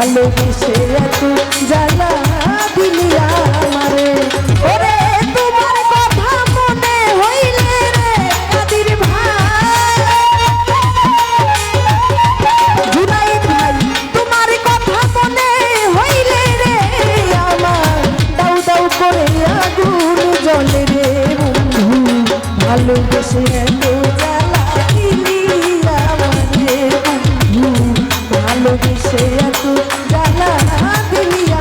ভালোবেসে এত জ্বালা দিলি আমারে। ওরে, তোমার কথা মনে হইলে রে, কাদির ভাই। জুনাইদ ভাই, তোমার কথা মনে হইলে রে, আমার দাউ দাউ করে আগুন জ্বলে রে বন্ধু। ভালোবেসে এত জ্বালা দিলি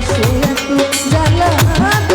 মানুষে এত জ্বালা।